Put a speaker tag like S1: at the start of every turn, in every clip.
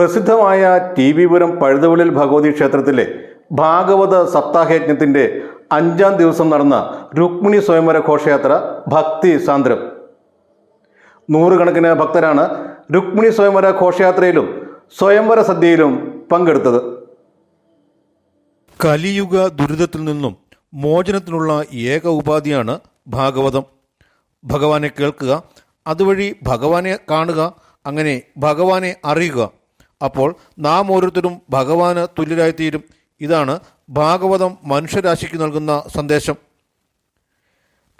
S1: പ്രസിദ്ധമായ ടി വിപുരം പഴുതുവിളിൽ ഭഗവതി ക്ഷേത്രത്തിലെ ഭാഗവത സപ്താഹയജ്ഞത്തിന്റെ അഞ്ചാം ദിവസം നടന്ന രുക്മിണി സ്വയംവര ഘോഷയാത്ര ഭക്തി സാന്ദ്രം. നൂറുകണക്കിന് ഭക്തരാണ് രുക്മിണി സ്വയംവര ഘോഷയാത്രയിലും സ്വയംവര സദ്യയിലും പങ്കെടുത്തത്. കലിയുഗ ദുരിതത്തിൽ നിന്നും മോചനത്തിനുള്ള ഏക ഉപാധിയാണ് ഭാഗവതം. ഭഗവാനെ കേൾക്കുക അതുവഴി ഭഗവാനെ കാണുക അങ്ങനെ ഭഗവാനെ അറിയുക. അപ്പോൾ നാം ഓരോരുത്തരും ഭഗവാന് തുല്യരായിത്തീരും. ഇതാണ് ഭാഗവതം മനുഷ്യരാശിക്ക് നൽകുന്ന സന്ദേശം.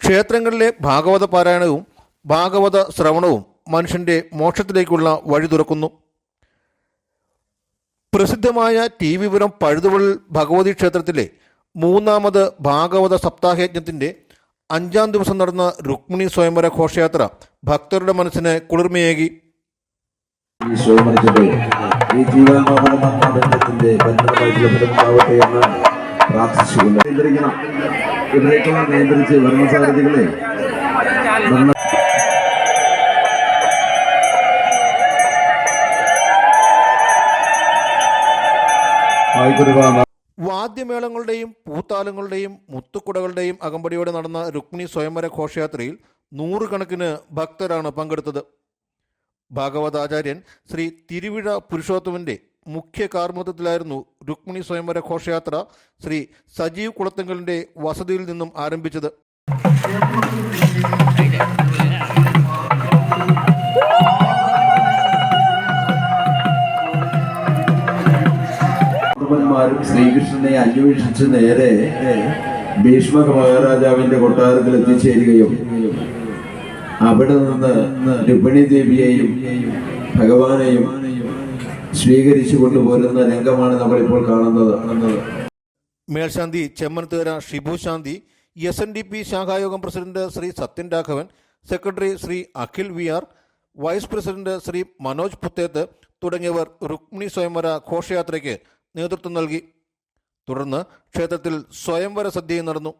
S1: ക്ഷേത്രങ്ങളിലെ ഭാഗവത പാരായണവും ഭാഗവത ശ്രവണവും മനുഷ്യന്റെ മോക്ഷത്തിലേക്കുള്ള വഴി തുറക്കുന്നു. പ്രസിദ്ധമായ ടി വിപുരം പഴുതുവള്ളിൽ ഭഗവതി ക്ഷേത്രത്തിലെ മൂന്നാമത് ഭാഗവത സപ്താഹയജ്ഞത്തിന്റെ അഞ്ചാം ദിവസം നടന്ന രുക്മിണി സ്വയംവര ഘോഷയാത്ര ഭക്തരുടെ മനസ്സിന് കുളിർമയേകി.
S2: ഈ എന്ന് ഭരണസാരഥികളെ
S1: വാദ്യമേളങ്ങളുടെയും പൂത്താലങ്ങളുടെയും മുത്തുക്കുടകളുടെയും അകമ്പടിയോടെ നടന്ന രുക്മിണി സ്വയംവര ഘോഷയാത്രയിൽ നൂറുകണക്കിന് ഭക്തരാണ് പങ്കെടുത്തത്. ഭാഗവതാചാര്യൻ ശ്രീ തിരുവിഴ പുരുഷോത്തമന്റെ മുഖ്യ കാർമ്മത്വത്തിലായിരുന്നു രുക്മിണി സ്വയംവര ഘോഷയാത്ര ശ്രീ സജീവ് കുളത്തങ്ങളുടെ വസതിയിൽ നിന്നും ആരംഭിച്ചത്.
S2: ശ്രീകൃഷ്ണനെ അന്വേഷിച്ച് നേരെ ഭീഷ്മക മഹാരാജാവിന്റെ കൊട്ടാരത്തിൽ എത്തിച്ചേരുകയും അവിടെ നിന്ന് രുക്മിണി ദേവിയെയും ഭഗവാനെയും സ്വീകരിച്ചു കൊണ്ടുപോരുന്ന രംഗമാണ് നമ്മളിപ്പോൾ കാണുന്നത്.
S1: മേൽശാന്തി Chemmanathukara Shibu Shanthi S N D P ശാഖായോഗം president Shri Sathyan Raghavan secretary Shri Akhil V R vice president Shri Manoj Puthethu തുടങ്ങിയവർ രുക്മിണി സ്വയംവര ഘോഷയാത്രയ്ക്ക് നേതൃത്വം നൽകി. തുടർന്ന് ക്ഷേത്രത്തിൽ സ്വയംവര സദ്യയും നടന്നു.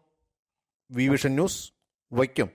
S1: V vision news Vaikom.